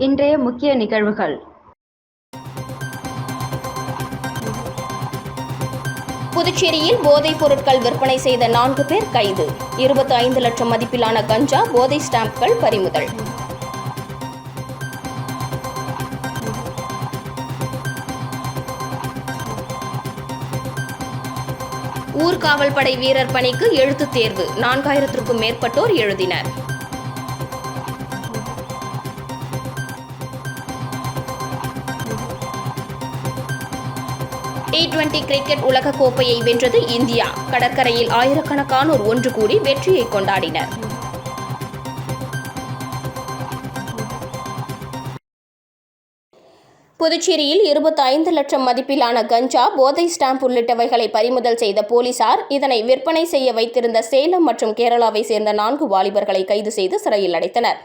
இன்றைய முக்கிய நிகழ்வுகள். புதுச்சேரியில் போதைப் பொருட்கள் விற்பனை செய்த நான்கு பேர் கைது. இருபத்தி ஐந்து லட்சம் மதிப்பிலான கஞ்சா போதை ஸ்டாம்புகள் பறிமுதல். ஊர்காவல் படை வீரர் பணிக்கு எழுத்துத் தேர்வு. நான்காயிரத்திற்கும் மேற்பட்டோர் எழுதினர். டி டுவெண்டி கிரிக்கெட் உலக கோப்பையை வென்றது இந்தியா. கடற்கரையில் ஆயிரக்கணக்கானோர் ஒன்று கூடி வெற்றியை கொண்டாடினர். புதுச்சேரியில் இருபத்தி ஐந்து லட்சம் மதிப்பிலான கஞ்சா போதை ஸ்டாம்ப் உள்ளிட்டவைகளை பறிமுதல் செய்த போலீசார் இதனை விற்பனை செய்ய வைத்திருந்த சேலம் மற்றும் கேரளாவை சேர்ந்த நான்கு வாலிபர்களை கைது செய்து சிறையில் அடைத்தனர்.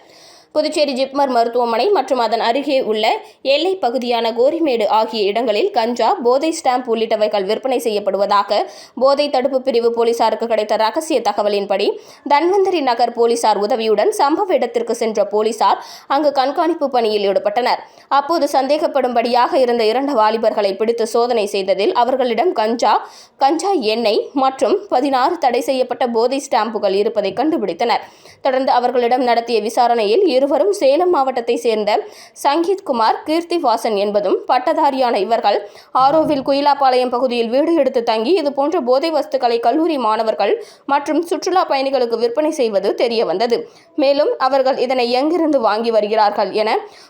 புதுச்சேரி ஜிப்மர் மருத்துவமனை மற்றும் அதன் அருகே உள்ள எல்லைப் பகுதியான கோரிமேடு ஆகிய இடங்களில் கஞ்சா போதை ஸ்டாம்ப் உள்ளிட்டவைகள் விற்பனை செய்யப்படுவதாக போதை தடுப்பு பிரிவு போலீசாருக்கு கிடைத்த ரகசிய தகவலின்படி தன்வந்தரி நகர் போலீசார் உதவியுடன் சம்பவ இடத்திற்கு சென்ற போலீசார் அங்கு கண்காணிப்பு பணியில் ஈடுபட்டனர். அப்போது சந்தேகப்படும்படியாக இருந்த இரண்டு வாலிபர்களை பிடித்து சோதனை செய்ததில் அவர்களிடம் கஞ்சா கஞ்சா எண்ணெய் மற்றும் பதினாறு தடை செய்யப்பட்ட போதை ஸ்டாம்புகள் இருப்பதை கண்டுபிடித்தனர். தொடர்ந்து அவர்களிடம் நடத்திய விசாரணையில் இருவரும் சேலம் மாவட்டத்தை சேர்ந்த சங்கீத் குமார் கீர்த்தி வாசன் என்பதும் பட்டதாரியான இவர்கள். ஆரோவில் குயிலாப்பாளையம் பகுதியில் வீடு எடுத்து தங்கி இதுபோன்ற போதை வஸ்துக்களை கல்லூரி மாணவர்கள் மற்றும் சுற்றுலா பயணிகளுக்கு விற்பனை செய்வது தெரிய வந்தது. மேலும் அவர்கள் இதனை எங்கிருந்து வாங்கி வருகிறார்கள் என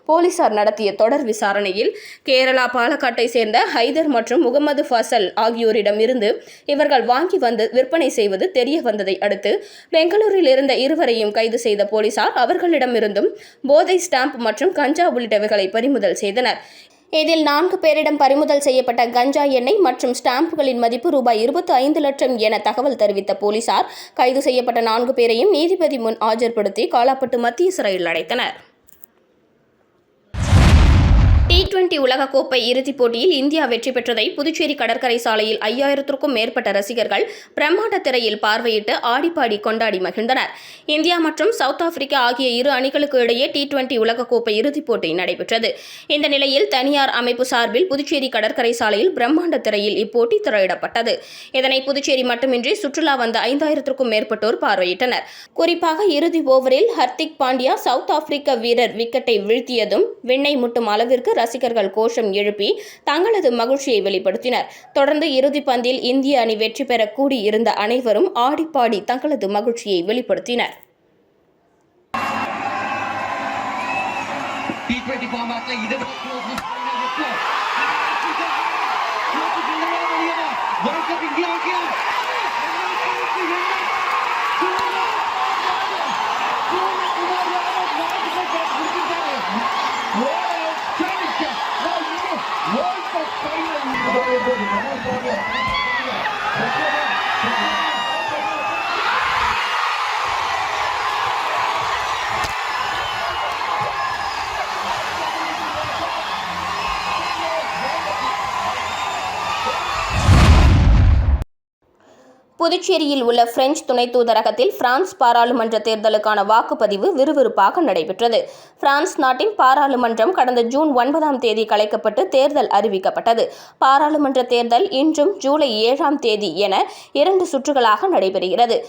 போலீசார் நடத்திய தொடர் விசாரணையில் கேரளா பாலக்காட்டை சேர்ந்த ஹைதர் மற்றும் முகமது ஃபசல் ஆகியோரிடம் இருந்து இவர்கள் வாங்கி வந்து விற்பனை செய்வது தெரிய வந்ததை அடுத்து பெங்களூரில் இருந்த இருவரையும் கைது செய்த போலீசார் அவர்களிடமிருந்தும் போதை ஸ்டாம்ப் மற்றும் கஞ்சா உள்ளிட்டவைகளை பறிமுதல் செய்தனர். இதில் நான்கு பேரிடம் பறிமுதல் செய்யப்பட்ட கஞ்சா எண்ணெய் மற்றும் ஸ்டாம்புகளின் மதிப்பு ரூபாய் இருபத்தி ஐந்து லட்சம் என தகவல் தெரிவித்த போலீசார் கைது செய்யப்பட்ட நான்கு பேரையும் நீதிபதி முன் ஆஜர்படுத்தி காலாப்பட்டு மத்திய சிறையில் அடைத்தனர். டி டுவெண்டி உலகக்கோப்பை இறுதிப் போட்டியில் இந்தியா வெற்றி பெற்றதை புதுச்சேரி கடற்கரை சாலையில் ஐயாயிரத்திற்கும் மேற்பட்ட ரசிகர்கள் பிரம்மாண்ட திரையில் பார்வையிட்டு ஆடிப்பாடி கொண்டாடி மகிழ்ந்தனர். இந்தியா மற்றும் சவுத் ஆப்பிரிக்கா ஆகிய இரு அணிகளுக்கு இடையே டி டுவெண்டி உலகக்கோப்பை இறுதிப் போட்டி நடைபெற்றது. இந்த நிலையில் தனியார் அமைப்பு சார்பில் புதுச்சேரி கடற்கரை சாலையில் பிரம்மாண்ட திரையில் இப்போட்டி திரையிடப்பட்டது. இதனை புதுச்சேரி மட்டுமின்றி சுற்றுலா வந்த ஐந்தாயிரத்திற்கும் மேற்பட்டோர் பார்வையிட்டனர். குறிப்பாக இறுதி ஓவரில் ஹர்திக் பாண்டியா சவுத் ஆப்பிரிக்க வீரர் விக்கெட்டை வீழ்த்தியதும் விண்ணை முட்டும் அளவிற்கு ரசிகர்கள் கோஷம் எழுப்பி தங்களது மகிழ்ச்சியை வெளிப்படுத்தினர் தொடர்ந்து இறுதிப் பந்தில் இந்திய அணி வெற்றி பெற கூடியிருந்த அனைவரும் ஆடிப்பாடி தங்களது மகிழ்ச்சியை வெளிப்படுத்தினர் T20! Thank you. புதுச்சேரியில் உள்ள பிரெஞ்சு துணை தூதரகத்தில் பிரான்ஸ் பாராளுமன்ற தேர்தலுக்கான வாக்குப்பதிவு விறுவிறுப்பாக நடைபெற்றது. பிரான்ஸ் நாட்டின் பாராளுமன்றம் கடந்த ஜூன் ஒன்பதாம் தேதி கலைக்கப்பட்டு தேர்தல் அறிவிக்கப்பட்டது. பாராளுமன்ற தேர்தல் இன்றும் ஜூலை ஏழாம் தேதி என இரண்டு சுற்றுகளாக நடைபெறுகிறது.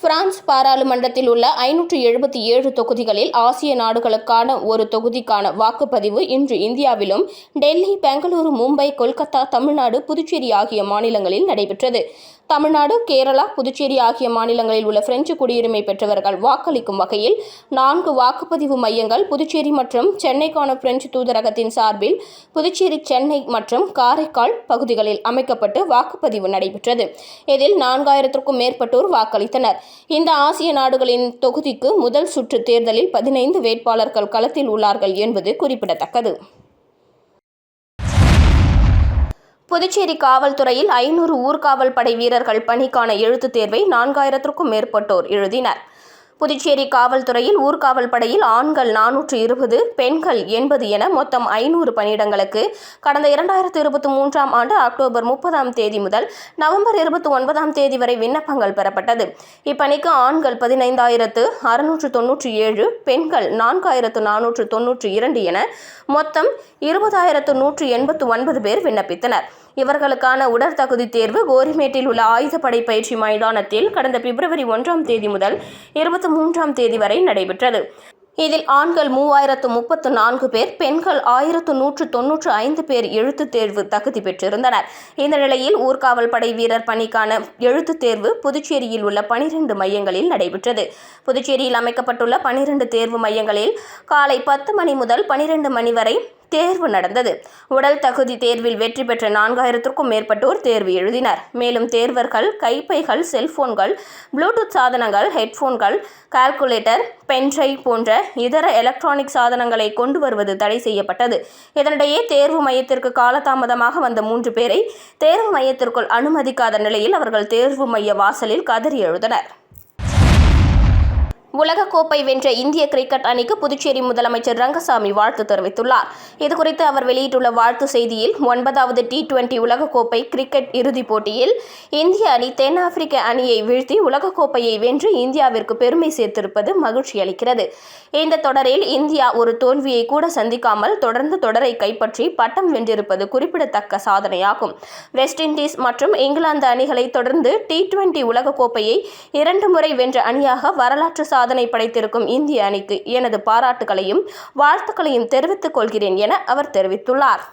பிரான்ஸ் பாராளுமன்றத்தில் உள்ள ஐநூற்று எழுபத்தி ஏழு தொகுதிகளில் ஆசிய நாடுகளுக்கான ஒரு தொகுதிக்கான வாக்குப்பதிவு இன்று இந்தியாவிலும் டெல்லி பெங்களூரு மும்பை கொல்கத்தா தமிழ்நாடு புதுச்சேரி ஆகிய மாநிலங்களில் நடைபெற்றது. தமிழ்நாடு கேரளா புதுச்சேரி ஆகிய மாநிலங்களில் உள்ள பிரெஞ்சு குடியுரிமை பெற்றவர்கள் வாக்களிக்கும் வகையில் நான்கு வாக்குப்பதிவு மையங்கள் புதுச்சேரி மற்றும் சென்னைக்கான பிரெஞ்சு தூதரகத்தின் சார்பில் புதுச்சேரி சென்னை மற்றும் காரைக்கால் பகுதிகளில் அமைக்கப்பட்டு வாக்குப்பதிவு நடைபெற்றது. இதில் நான்காயிரத்திற்கும் மேற்பட்டோர் வாக்களித்தனர். இந்த ஆசிய நாடுகளின் தொகுதிக்கு முதல் சுற்று தேர்தலில் பதினைந்து வேட்பாளர்கள் களத்தில் உள்ளார்கள் என்பது குறிப்பிடத்தக்கது. புதுச்சேரி காவல்துறையில் ஐநூறு ஊர்காவல் படை வீரர்கள் பணிக்கான எழுத்துத் தேர்வை நான்காயிரத்திற்கும் மேற்பட்டோர் எழுதினர். புதுச்சேரி காவல்துறையில் ஊர்காவல் படையில் ஆண்கள் நானூற்று இருபது பெண்கள் எண்பது என மொத்தம் ஐநூறு பணியிடங்களுக்கு கடந்த இரண்டாயிரத்து இருபத்தி மூன்றாம் ஆண்டு அக்டோபர் முப்பதாம் தேதி முதல் நவம்பர் இருபத்தி ஒன்பதாம் தேதி வரை விண்ணப்பங்கள் பெறப்பட்டது. இப்பணிக்கு ஆண்கள் பதினைந்தாயிரத்து அறுநூற்று தொன்னூற்றி ஏழு பெண்கள் நான்காயிரத்து நானூற்று தொன்னூற்றி இரண்டு என மொத்தம் இருபதாயிரத்து நூற்று எண்பத்து ஒன்பது பேர் விண்ணப்பித்தனர். இவர்களுக்கான உடற்தகுதி தேர்வு கோரிமேட்டில் உள்ள ஆயுதப்படை பயிற்சி மைதானத்தில் கடந்த பிப்ரவரி ஒன்றாம் தேதி முதல் இருபத்தி மூன்றாம் தேதி வரை நடைபெற்றது. இதில் ஆண்கள் மூவாயிரத்து முப்பத்து நான்கு பேர் பெண்கள் ஆயிரத்து நூற்று தொன்னூற்று ஐந்து பேர் எழுத்துத் தேர்வு தகுதி பெற்றிருந்தனர். இந்த நிலையில் ஊர்காவல் படை வீரர் பணிக்கான எழுத்துத் தேர்வு புதுச்சேரியில் உள்ள பனிரெண்டு மையங்களில் நடைபெற்றது. புதுச்சேரியில் அமைக்கப்பட்டுள்ள பனிரெண்டு தேர்வு மையங்களில் காலை பத்து மணி முதல் பனிரெண்டு மணி வரை தேர்வு நடந்தது. உடல் தகுதி தேர்வில் வெற்றி பெற்ற நான்காயிரத்திற்கும் மேற்பட்டோர் தேர்வு எழுதினர். மேலும் தேர்வர்கள் கைப்பைகள் செல்போன்கள் ப்ளூடூத் சாதனங்கள் ஹெட்போன்கள் கால்குலேட்டர் பென்ட்ரைவ் போன்ற இதர எலக்ட்ரானிக் சாதனங்களை கொண்டு வருவது தடை செய்யப்பட்டது. இதனிடையே தேர்வு மையத்திற்கு காலதாமதமாக வந்த மூன்று பேரை தேர்வு மையத்திற்குள் அனுமதிக்காத நிலையில் அவர்கள் தேர்வு மைய வாசலில் கதறி எழுதனர் உலகக்கோப்பை வென்ற இந்திய கிரிக்கெட் அணிக்கு புதுச்சேரி முதலமைச்சர் ரங்கசாமி வாழ்த்து தெரிவித்துள்ளார். இதுகுறித்து அவர் வெளியிட்டுள்ள வாழ்த்து செய்தியில் ஒன்பதாவது டி டுவெண்டி உலகக்கோப்பை கிரிக்கெட் இறுதிப் போட்டியில் இந்திய அணி தென்னாப்பிரிக்க அணியை வீழ்த்தி உலகக்கோப்பையை வென்று இந்தியாவிற்கு பெருமை சேர்த்திருப்பது மகிழ்ச்சி அளிக்கிறது. இந்த தொடரில் இந்தியா ஒரு தோல்வியை கூட சந்திக்காமல் தொடர்ந்து தொடரை கைப்பற்றி பட்டம் வென்றிருப்பது குறிப்பிடத்தக்க சாதனையாகும். வெஸ்ட் இண்டீஸ் மற்றும் இங்கிலாந்து அணிகளை தொடர்ந்து டி டுவெண்டி உலகக்கோப்பையை இரண்டு முறை வென்ற அணியாக வரலாற்று சாதனை படைத்திருக்கும் இந்திய அணிக்கு எனது பாராட்டுகளையும் வாழ்த்துக்களையும் தெரிவித்துக் கொள்கிறேன் என அவர் தெரிவித்துள்ளார்.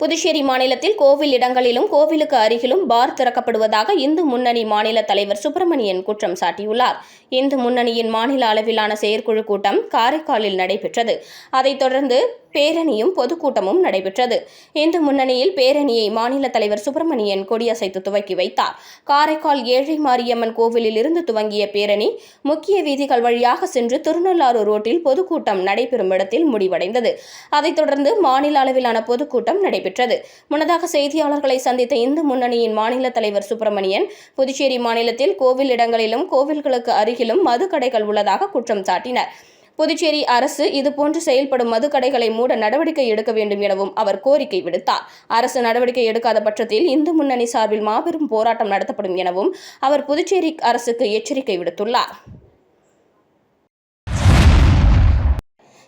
புதுச்சேரி மாநிலத்தில் கோவில் இடங்களிலும் கோவிலுக்கு அருகிலும் பார் திறக்கப்படுவதாக இந்து முன்னணி மாநில தலைவர் சுப்பிரமணியன் குற்றம் சாட்டியுள்ளார். இந்து முன்னணியின் மாநில அளவிலான செயற்குழு கூட்டம் காரைக்காலில் நடைபெற்றது. அதைத் தொடர்ந்து பேரணியும் பொதுக்கூட்டமும் நடைபெற்றது. இந்து முன்னணியில் பேரணியை மாநில தலைவர் சுப்பிரமணியன் கொடியசைத்து துவக்கி வைத்தார். காரைக்கால் ஏழை மாரியம்மன் கோவிலில் இருந்து துவங்கிய பேரணி முக்கிய வீதிகள் வழியாக சென்று திருநள்ளாறு ரோட்டில் பொதுக்கூட்டம் நடைபெறும் இடத்தில் முடிவடைந்தது. அதைத் தொடர்ந்து மாநில அளவிலான பொதுக்கூட்டம் நடைபெற்றது. முன்னதாக செய்தியாளர்களை சந்தித்த இந்து முன்னணியின் மாநில தலைவர் சுப்பிரமணியன் புதுச்சேரி மாநிலத்தில் கோவில் இடங்களிலும் கோவில்களுக்கு அருகிலும் மதுக்கடைகள் உள்ளதாக குற்றம் சாட்டினார். புதுச்சேரி அரசு இதுபோன்று செயல்படும் மதுக்கடைகளை மூட நடவடிக்கை எடுக்க வேண்டும் எனவும் அவர் கோரிக்கை விடுத்தார். அரசு நடவடிக்கை எடுக்காத பட்சத்தில் இந்து முன்னணி சார்பில் மாபெரும் போராட்டம் நடத்தப்படும் எனவும் அவர் புதுச்சேரி அரசுக்கு எச்சரிக்கை விடுத்துள்ளார்.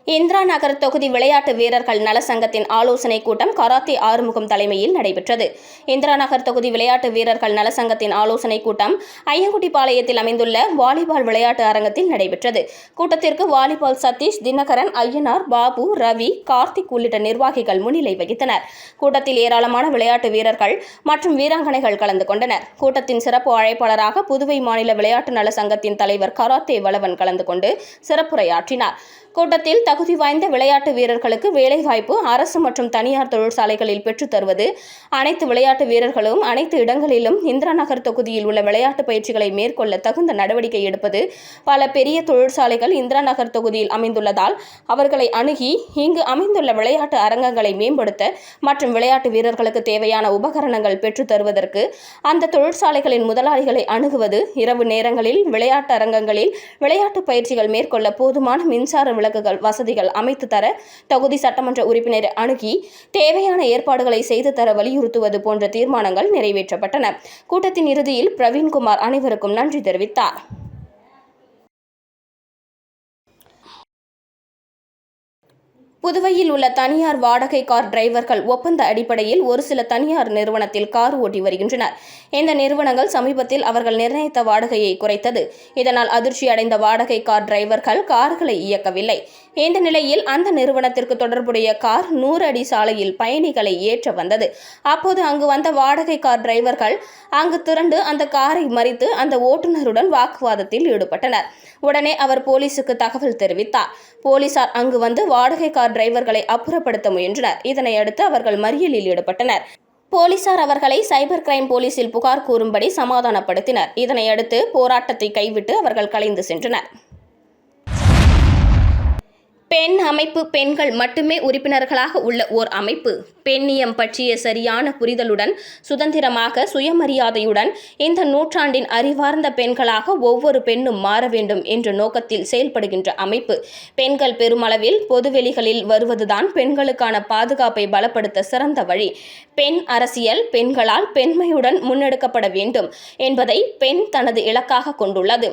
இந்திரா நகர் தொகுதி விளையாட்டு வீரர்கள் நல சங்கத்தின் ஆலோசனைக் கூட்டம் கராத்தே ஆறுமுகம் தலைமையில் நடைபெற்றது. இந்திரா நகர் தொகுதி விளையாட்டு வீரர்கள் நல சங்கத்தின் ஆலோசனைக் கூட்டம் ஐயங்குட்டிப்பாளையத்தில் அமைந்துள்ள வாலிபால் விளையாட்டு அரங்கத்தில் நடைபெற்றது. கூட்டத்திற்கு வாலிபால் சதீஷ் தினகரன் ஐயனார் பாபு ரவி கார்த்திக் உள்ளிட்ட நிர்வாகிகள் முன்னிலை வகித்தனர். கூட்டத்தில் ஏராளமான விளையாட்டு வீரர்கள் மற்றும் வீராங்கனைகள் கலந்து கொண்டனர். கூட்டத்தின் சிறப்பு அழைப்பாளராக புதுவை மாநில விளையாட்டு நல சங்கத்தின் தலைவர் கராத்தே வளவன் கலந்து கொண்டு சிறப்புரையாற்றினார். கூட்டத்தில் தகுதி வாய்ந்த விளையாட்டு வீரர்களுக்கு வேலைவாய்ப்பு அரசு மற்றும் தனியார் தொழிற்சாலைகளில் பெற்றுத் தருவது. அனைத்து விளையாட்டு வீரர்களும் அனைத்து இடங்களிலும் இந்திரா நகர் தொகுதியில் உள்ள விளையாட்டு பயிற்சிகளை மேற்கொள்ள தகுந்த நடவடிக்கை எடுப்பது. பல பெரிய தொழிற்சாலைகள் இந்திரா நகர் தொகுதியில் அமைந்துள்ளதால் அவர்களை அணுகி இங்கு அமைந்துள்ள விளையாட்டு அரங்கங்களை மேம்படுத்த மற்றும் விளையாட்டு வீரர்களுக்கு தேவையான உபகரணங்கள் பெற்றுத் தருவதற்கு அந்த தொழிற்சாலைகளின் முதலாளிகளை அணுகுவது. இரவு நேரங்களில் விளையாட்டு அரங்கங்களில் விளையாட்டு பயிற்சிகள் மேற்கொள்ள போதுமான மின்சார விளக்குகள் வசதிகள் அமைத்து தர தொகுதி சட்டமன்ற உறுப்பினர் அணுகி தேவையான ஏற்பாடுகளை செய்து தர வலியுறுத்துவது போன்ற தீர்மானங்கள் நிறைவேற்றப்பட்டன. கூட்டத்தின் இறுதியில் பிரவீன்குமார் அனைவருக்கும் நன்றி தெரிவித்தார். புதுவையில் உள்ள தனியார் வாடகை கார் டிரைவர்கள் ஒப்பந்த அடிப்படையில் ஒரு சில தனியார் நிறுவனத்தில் கார் ஓட்டி வருகின்றனர். இந்த நிறுவனங்கள் சமீபத்தில் அவர்கள் நிர்ணயித்த வாடகையை குறைத்தது. இதனால் அதிர்ச்சி அடைந்த வாடகை கார் டிரைவர்கள் கார்களை இயக்கவில்லை. இந்த நிலையில் அந்த நிறுவனத்திற்கு தொடர்புடைய கார் நூறு அடி சாலையில் பயணிகளை ஏற்ற வந்தது. அப்போது அங்கு வந்த வாடகை கார் டிரைவர்கள் அங்கு திரண்டு அந்த காரை மறித்து அந்த ஓட்டுநருடன் வாக்குவாதத்தில் ஈடுபட்டனர். உடனே அவர் போலீசுக்கு தகவல் தெரிவித்தார். போலீசார் அங்கு வந்து வாடகை கார் டிரைவர்களை அப்புறப்படுத்த முயன்றனர். இதனை அடுத்து அவர்கள் மறியலில் ஈடுபட்டனர். போலீசார் அவர்களை சைபர் கிரைம் போலீசில் புகார் கூறும்படி சமாதானப்படுத்தினர். இதனையடுத்து போராட்டத்தை கைவிட்டு அவர்கள் கலைந்து சென்றனர். பெண் அமைப்பு பெண்கள் மட்டுமே உறுப்பினர்களாக உள்ள ஓர் அமைப்பு. பெண்ணியம் பற்றிய சரியான புரிதலுடன் சுதந்திரமாக சுயமரியாதையுடன் இந்த நூற்றாண்டின் அறிவார்ந்த பெண்களாக ஒவ்வொரு பெண்ணும் மாற வேண்டும் என்ற நோக்கத்தில் செயல்படுகின்ற அமைப்பு. பெண்கள் பெருமளவில் பொதுவெளிகளில் வருவதுதான் பெண்களுக்கான பாதுகாப்பை பலப்படுத்த சிறந்த வழி. பெண் அரசியல் பெண்களால் பெண்மையுடன் முன்னெடுக்கப்பட வேண்டும் என்பதை பெண் தனது இலக்காக கொண்டுள்ளது.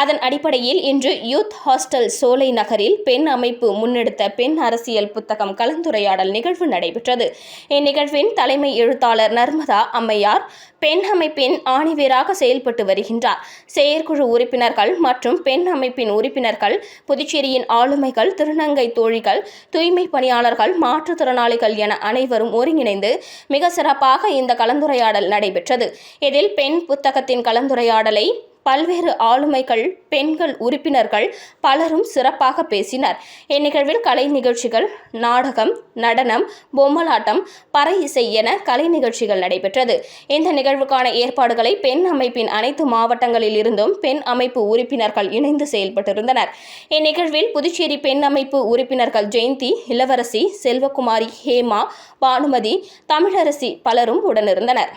அதன் அடிப்படையில் இன்று யூத் ஹாஸ்டல் சோலை நகரில் பெண் அமைப்பு முன்னெடுத்த பெண் அரசியல் புத்தகம் கலந்துரையாடல் நிகழ்வு நடைபெற்றது. இந்நிகழ்வின் தலைமை எழுத்தாளர் நர்மதா அம்மையார் பெண் அமைப்பின் ஆணிவேராக செயல்பட்டு வருகின்றார். செயற்குழு உறுப்பினர்கள் மற்றும் பெண் அமைப்பின் உறுப்பினர்கள் புதுச்சேரியின் ஆளுமைகள் திருநங்கை தோழிகள் தூய்மை பணியாளர்கள் மாற்றுத்திறனாளிகள் என அனைவரும் ஒருங்கிணைந்து மிக சிறப்பாக இந்த கலந்துரையாடல் நடைபெற்றது. இதில் பெண் புத்தகத்தின் கலந்துரையாடலை பல்வேறு ஆளுமைகள் பெண்கள் உறுப்பினர்கள் பலரும் சிறப்பாக பேசினர். இந்நிகழ்வில் கலை நிகழ்ச்சிகள் நாடகம் நடனம் பொம்மலாட்டம் பறை இசை என கலை நிகழ்ச்சிகள் நடைபெற்றது. இந்த நிகழ்வுக்கான ஏற்பாடுகளை பெண் அமைப்பின் அனைத்து மாவட்டங்களில் இருந்தும் பெண் அமைப்பு உறுப்பினர்கள் இணைந்து செயல்பட்டிருந்தனர். இந்நிகழ்வில் புதுச்சேரி பெண் அமைப்பு உறுப்பினர்கள் ஜெயந்தி இளவரசி செல்வகுமாரி ஹேமா பானுமதி தமிழரசி பலரும் உடனிருந்தனர்.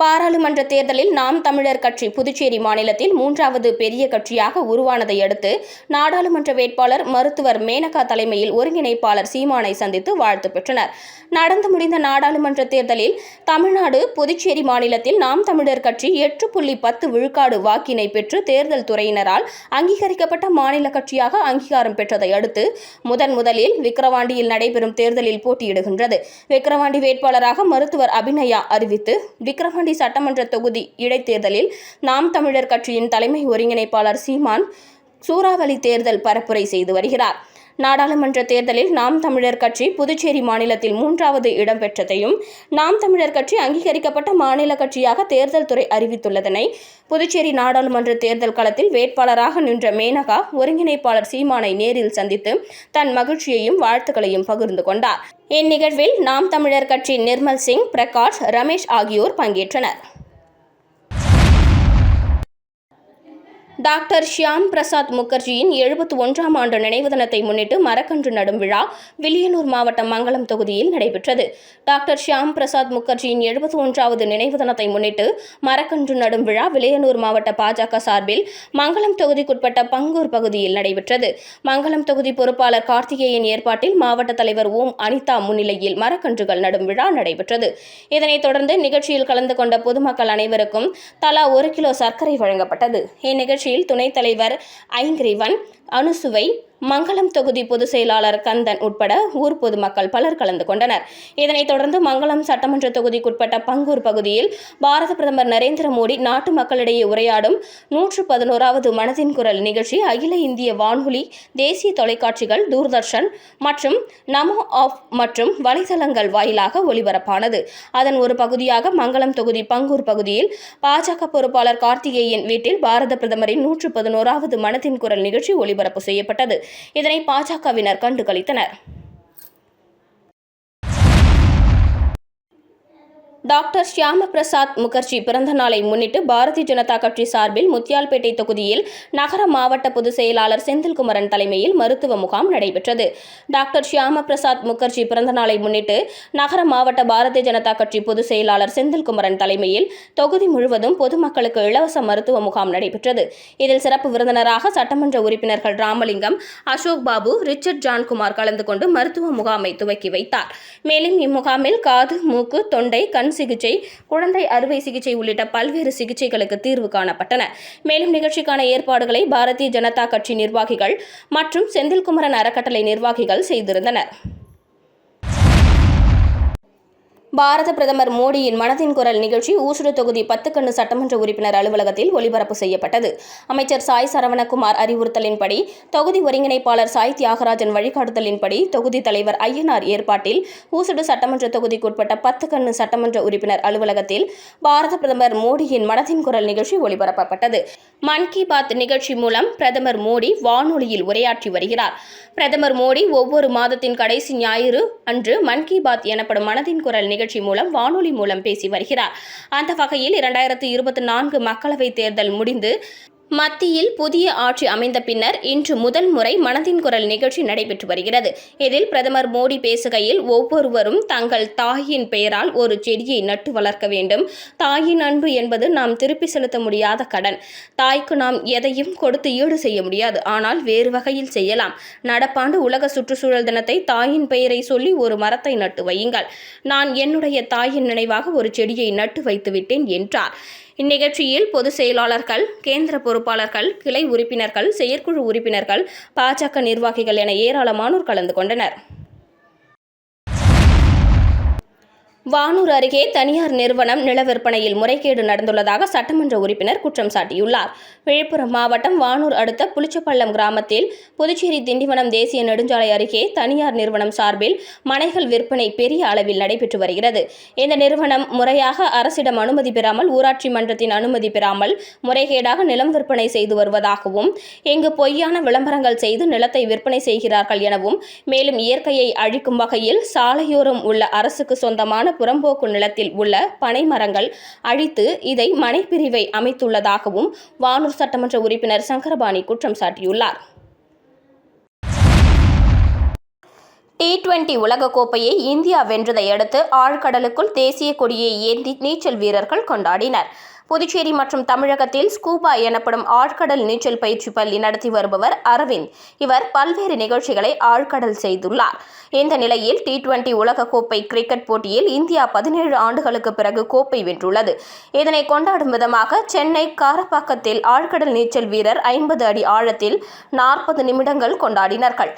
பாராளுமன்ற தேர்தலில் நாம் தமிழர் கட்சி புதுச்சேரி மாநிலத்தில் மூன்றாவது பெரிய கட்சியாக உருவானதை அடுத்து நாடாளுமன்ற வேட்பாளர் மருத்துவர் மேனகா தலைமையில் ஒருங்கிணைப்பாளர் சீமானை சந்தித்து வாழ்த்து பெற்றனர். நடந்து முடிந்த நாடாளுமன்ற தேர்தலில் தமிழ்நாடு புதுச்சேரி மாநிலத்தில் நாம் தமிழர் கட்சி எட்டு புள்ளி பத்து விழுக்காடு வாக்கினை பெற்று தேர்தல் துறையினரால் அங்கீகரிக்கப்பட்ட மாநில கட்சியாக அங்கீகாரம் பெற்றதை அடுத்து முதன் முதலில் விக்கிரவாண்டியில் நடைபெறும் தேர்தலில் போட்டியிடுகின்றது. விக்கிரவாண்டி வேட்பாளராக மருத்துவர் அபிநயா அறிவித்து விக்கிரவாண்டி விக்கிரவாண்டி சட்டமன்ற தொகுதி இடைத்தேர்தலில் நாம் தமிழர் கட்சியின் தலைமை ஒருங்கிணைப்பாளர் சீமான் சூறாவளி தேர்தல் பரப்புரை செய்து வருகிறார். நாடாளுமன்ற தேர்தலில் நாம் தமிழர் கட்சி புதுச்சேரி மாநிலத்தில் மூன்றாவது இடம் பெற்றதையும் நாம் தமிழர் கட்சி அங்கீகரிக்கப்பட்ட மாநில கட்சியாக தேர்தல் துறை அறிவித்துள்ளதனை புதுச்சேரி நாடாளுமன்ற தேர்தல் களத்தில் வேட்பாளராக நின்ற மேனகா ஒருங்கிணைப்பாளர் சீமானை நேரில் சந்தித்து தன் மகிழ்ச்சியையும் வாழ்த்துக்களையும் பகிர்ந்து கொண்டார். இந்நிகழ்வில் நாம் தமிழர் கட்சி நிர்மல் சிங் பிரகாஷ் ரமேஷ் ஆகியோர் பங்கேற்றனர். டாக்டர் ஷியாம் பிரசாத் முகர்ஜியின் எழுபத்தி ஒன்றாம் ஆண்டு நினைவு தினத்தை முன்னிட்டு மரக்கன்று நடும் விழா வில்லியனூர் மாவட்டம் மங்களம் தொகுதியில் நடைபெற்றது. டாக்டர் ஷியாம் பிரசாத் முகர்ஜியின் எழுபத்தி ஒன்றாவது நினைவு தினத்தை முன்னிட்டு மரக்கன்று நடும் விழா வில்லியனூர் மாவட்ட பாஜக சார்பில் மங்களம் தொகுதிக்குட்பட்ட பங்கூர் பகுதியில் நடைபெற்றது. மங்களம் தொகுதி பொறுப்பாளர் கார்த்திகேயன் ஏற்பாட்டில் மாவட்ட தலைவர் ஓம் அனிதா முன்னிலையில் மரக்கன்றுகள் நடும் விழா நடைபெற்றது. இதனைத் தொடர்ந்து நிகழ்ச்சியில் கலந்து கொண்ட பொதுமக்கள் அனைவருக்கும் தலா ஒரு கிலோ சர்க்கரை வழங்கப்பட்டது. இந்நிகழ்ச்சி நிகழ்ச்சியில் துணைத் தலைவர் ஐங்கிரிவன் அனுசுவை மங்களம் தொகுதி பொதுச் செயலாளர் கந்தன் உட்பட ஊர் பொதுமக்கள் பலர் கலந்து கொண்டனர். இதனைத் தொடர்ந்து மங்களம் சட்டமன்ற தொகுதிக்குட்பட்ட பங்கூர் பகுதியில் பாரத பிரதமர் நரேந்திர மோடி நாட்டு மக்களிடையே உரையாடும் நூற்று பதினோராவது மனதின் குரல் நிகழ்ச்சி அகில இந்திய வானொலி தேசிய தொலைக்காட்சிகள் தூர்தர்ஷன் மற்றும் நமோ ஆஃப் மற்றும் வலைதளங்கள் வாயிலாக ஒளிபரப்பானது அதன் ஒரு பகுதியாக மங்களம் தொகுதி பங்கூர் பகுதியில் பாஜக பொறுப்பாளர் கார்த்திகேயன் வீட்டில் பாரத பிரதமரின் நூற்று பதினோராவது மனதின் குரல் நிகழ்ச்சி ஒளிபரப்பு செய்யப்பட்டது. இதனை பாஜகவினர் கண்டுகளித்தனர். டாக்டர் ஷியாம பிரசாத் முகர்ஜி பிறந்த நாளை முன்னிட்டு பாரதிய ஜனதா கட்சி சார்பில் முத்தியால்பேட்டை தொகுதியில் நகர மாவட்ட பொதுச் செயலாளர் செந்தில்குமரன் தலைமையில் மருத்துவ முகாம் நடைபெற்றது. டாக்டர் ஷியாம பிரசாத் முகர்ஜி பிறந்த நாளை முன்னிட்டு நகர மாவட்ட பாரதிய ஜனதா கட்சி பொதுச் செயலாளர் செந்தில்குமரன் தலைமையில் தொகுதி முழுவதும் பொதுமக்களுக்கு இலவச மருத்துவ முகாம் நடைபெற்றது. இதில் சிறப்பு விருந்தினராக சட்டமன்ற உறுப்பினர்கள் ராமலிங்கம் அசோக் பாபு ரிச்சர்ட் ஜான்குமார் கலந்து கொண்டு மருத்துவ முகாமை துவக்கி வைத்தார். மேலும் இம்முகாமில் காது மூக்கு தொண்டை கண் சிகிச்சை குழந்தை அறுவை சிகிச்சை உள்ளிட்ட பல்வேறு சிகிச்சைகளுக்கு தீர்வு காணப்பட்டன. மேலும் நிகழ்ச்சிக்கான ஏற்பாடுகளை பாரதிய ஜனதா கட்சி நிர்வாகிகள் மற்றும் செந்தில்குமரன் அறக்கட்டளை நிர்வாகிகள் செய்திருந்தனர். பாரத பிரதமர் மோடியின் மனதின் குரல் நிகழ்ச்சி ஊசுடு தொகுதி பத்துக்கண்ணு சட்டமன்ற உறுப்பினர் அலுவலகத்தில் ஒலிபரப்பு செய்யப்பட்டது. அமைச்சர் சாய் சரவணகுமார் அறிவுறுத்தலின்படி தொகுதி ஒருங்கிணைப்பாளர் சாய் தியாகராஜன் வழிகாட்டுதலின்படி தொகுதி தலைவர் ஐயனார் ஏற்பாட்டில் ஊசுடு சட்டமன்ற தொகுதிக்குட்பட்ட பத்துக்கண்ணு சட்டமன்ற உறுப்பினர் அலுவலகத்தில் பாரத பிரதமர் மோடியின் மனதின் குரல் நிகழ்ச்சி ஒலிபரப்பப்பட்டது மன் கி பாத் நிகழ்ச்சி மூலம் பிரதமர் மோடி வானொலியில் உரையாற்றி வருகிறார். பிரதமர் மோடி ஒவ்வொரு மாதத்தின் கடைசி ஞாயிறு அன்று மன் கி பாத் எனப்படும் மனதின் குரல் நிகழ்ச்சி மூலம் வானொலி மூலம் பேசி வருகிறார். அந்த வகையில் இரண்டாயிரத்து இருபத்தி நான்கு மக்களவைத் தேர்தல் முடிந்து மத்தியில் புதிய ஆட்சி அமைந்த பின்னர் இன்று முதல் முறை மனதின் குரல் நிகழ்ச்சி நடைபெற்று வருகிறது. இதில் பிரதமர் மோடி பேசுகையில் ஒவ்வொருவரும் தங்கள் தாயின் பெயரால் ஒரு செடியை நட்டு வளர்க்க வேண்டும். தாயின் அன்பு என்பது நாம் திருப்பி செலுத்த முடியாத கடன். தாய்க்கு நாம் எதையும் கொடுத்து ஈடு செய்ய முடியாது. ஆனால் வேறு வகையில் செய்யலாம். நடப்பாண்டு உலக சுற்றுச்சூழல் தினத்தை தாயின் பெயரை சொல்லி ஒரு மரத்தை நட்டு வையுங்கள். நான் என்னுடைய தாயின் நினைவாக ஒரு செடியை நட்டு வைத்துவிட்டேன் என்றார். இந்நிகழ்ச்சியில் பொதுச் செயலாளர்கள் கேந்திர பொறுப்பாளர்கள் கிளை உறுப்பினர்கள் செயற்குழு உறுப்பினர்கள் பாஜக நிர்வாகிகள் என ஏராளமானோர் கலந்து கொண்டனர். வானூர் அருகே தனியார் நிறுவனம் நில விற்பனையில் முறைகேடு நடந்துள்ளதாக சட்டமன்ற உறுப்பினர் குற்றம் சாட்டியுள்ளார். விழுப்புரம் மாவட்டம் வானூர் அடுத்த புளிச்சப்பள்ளம் கிராமத்தில் புதுச்சேரி திண்டிவனம் தேசிய நெடுஞ்சாலை அருகே தனியார் நிறுவனம் சார்பில் மனைகள் விற்பனை பெரிய அளவில் நடைபெற்று வருகிறது. இந்த நிறுவனம் முறையாக அரசிடம் அனுமதி பெறாமல் ஊராட்சி மன்றத்தின் அனுமதி பெறாமல் முறைகேடாக நிலம் விற்பனை செய்து வருவதாகவும் இங்கு பொய்யான விளம்பரங்கள் செய்து நிலத்தை விற்பனை செய்கிறார்கள் எனவும் மேலும் இயற்கையை அழிக்கும் வகையில் சாலையோரம் உள்ள அரசுக்கு சொந்தமான புறம்போக்கு நிலத்தில் உள்ள பனை மரங்கள் அழித்து இதை மனைப்பிரிவை அமைத்துள்ளதாகவும் வானூர் சட்டமன்ற உறுப்பினர் சங்கரபாணி குற்றம் சாட்டியுள்ளார். டி டுவெண்டி உலகக்கோப்பையை இந்தியா வென்றதை அடுத்து ஆழ்கடலுக்குள் தேசிய கொடியை ஏந்தி நீச்சல் வீரர்கள் கொண்டாடினர். புதுச்சேரி மற்றும் தமிழகத்தில் ஸ்கூபா எனப்படும் ஆழ்கடல் நீச்சல் பயிற்சி பள்ளி நடத்தி வருபவர் அரவிந்த். இவர் பல்வேறு நிகழ்ச்சிகளை ஆழ்கடல் செய்துள்ளார். இந்த நிலையில் டி டுவெண்டி உலகக்கோப்பை கிரிக்கெட் போட்டியில் இந்தியா பதினேழு ஆண்டுகளுக்கு பிறகு கோப்பை வென்றுள்ளது. இதனை கொண்டாடும் விதமாக சென்னை காரப்பாக்கத்தில் ஆழ்கடல் நீச்சல் வீரர் ஐம்பது அடி ஆழத்தில் நாற்பது நிமிடங்கள் கொண்டாடினார்கள்.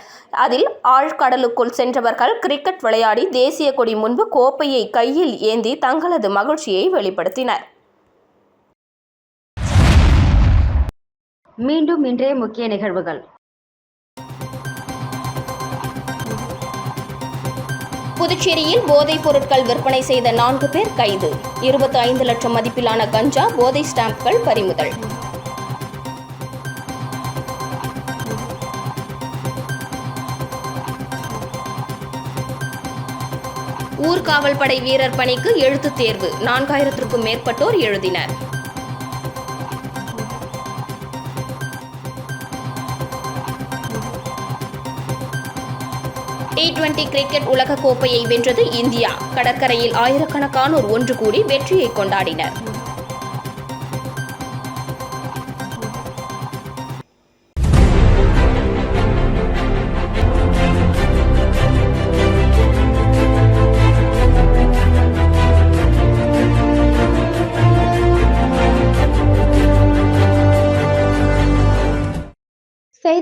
அதில் ஆழ்கடலுக்குள் சென்றவர்கள் கிரிக்கெட் விளையாடி தேசிய கொடி முன்பு கோப்பையை கையில் ஏந்தி தங்களது மகிழ்ச்சியை வெளிப்படுத்தினர். மீண்டும் இன்றைய முக்கிய நிகழ்வுகள். புதுச்சேரியில் போதைப் பொருட்கள் விற்பனை செய்த நான்கு பேர் கைது. இருபத்தி ஐந்து லட்சம் மதிப்பிலான கஞ்சா போதை ஸ்டாம்புகள் பறிமுதல். ஊர்காவல் படை வீரர் பணிக்கு எழுத்துத் தேர்வு. நான்காயிரத்திற்கும் மேற்பட்டோர் எழுதினர். டி டுவெண்டி கிரிக்கெட் உலக கோப்பையை வென்றது இந்தியா. கடற்கரையில் ஆயிரக்கணக்கானோர் ஒன்று கூடி வெற்றியை கொண்டாடினர்.